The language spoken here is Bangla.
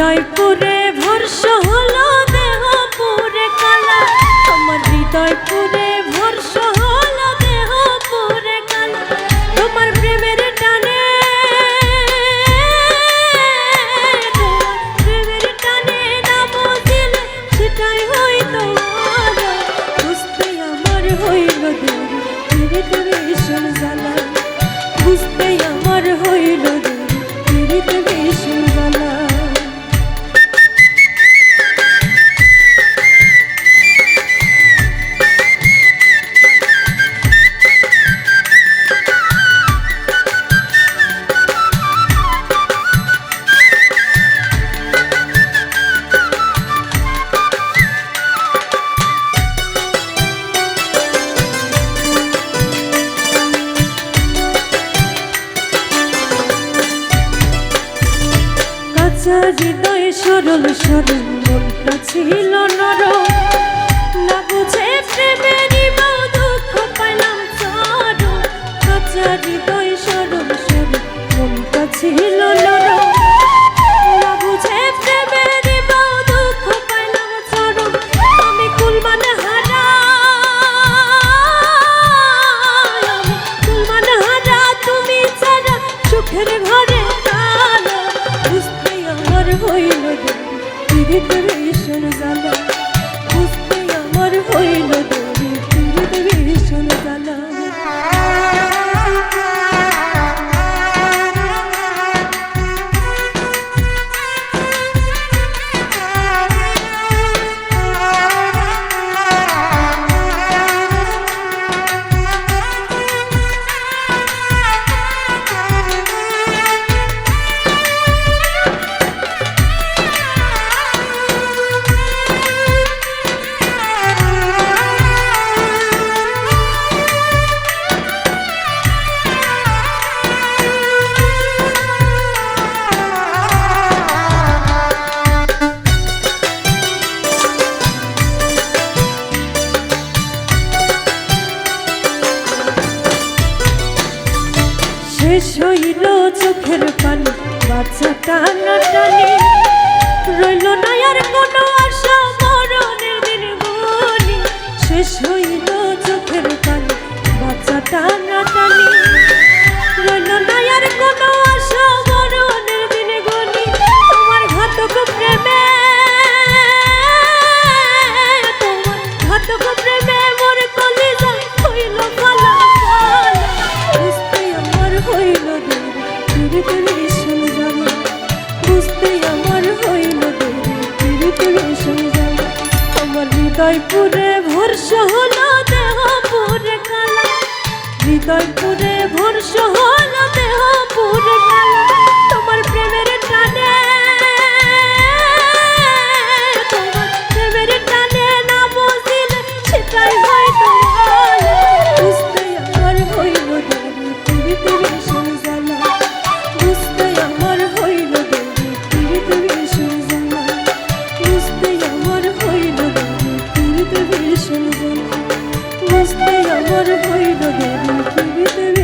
হৃদয় পুরে ভরসা হলো কাঁচা হৃদয় সরল সরল মনটা ছিল নরম। না বুঝে প্রেমের ভিতরে শেষ হইল চোখের পানি বাচ্চা টানা টানি। রইল নয়ার আর কোনো হৃদয়পুরে সহল দেহ পুরে কালা। হৃদয়পুরে ভোর সহল দেহ ভীষণ বুঝতে আমার ভৈরবের পৃথিবীতে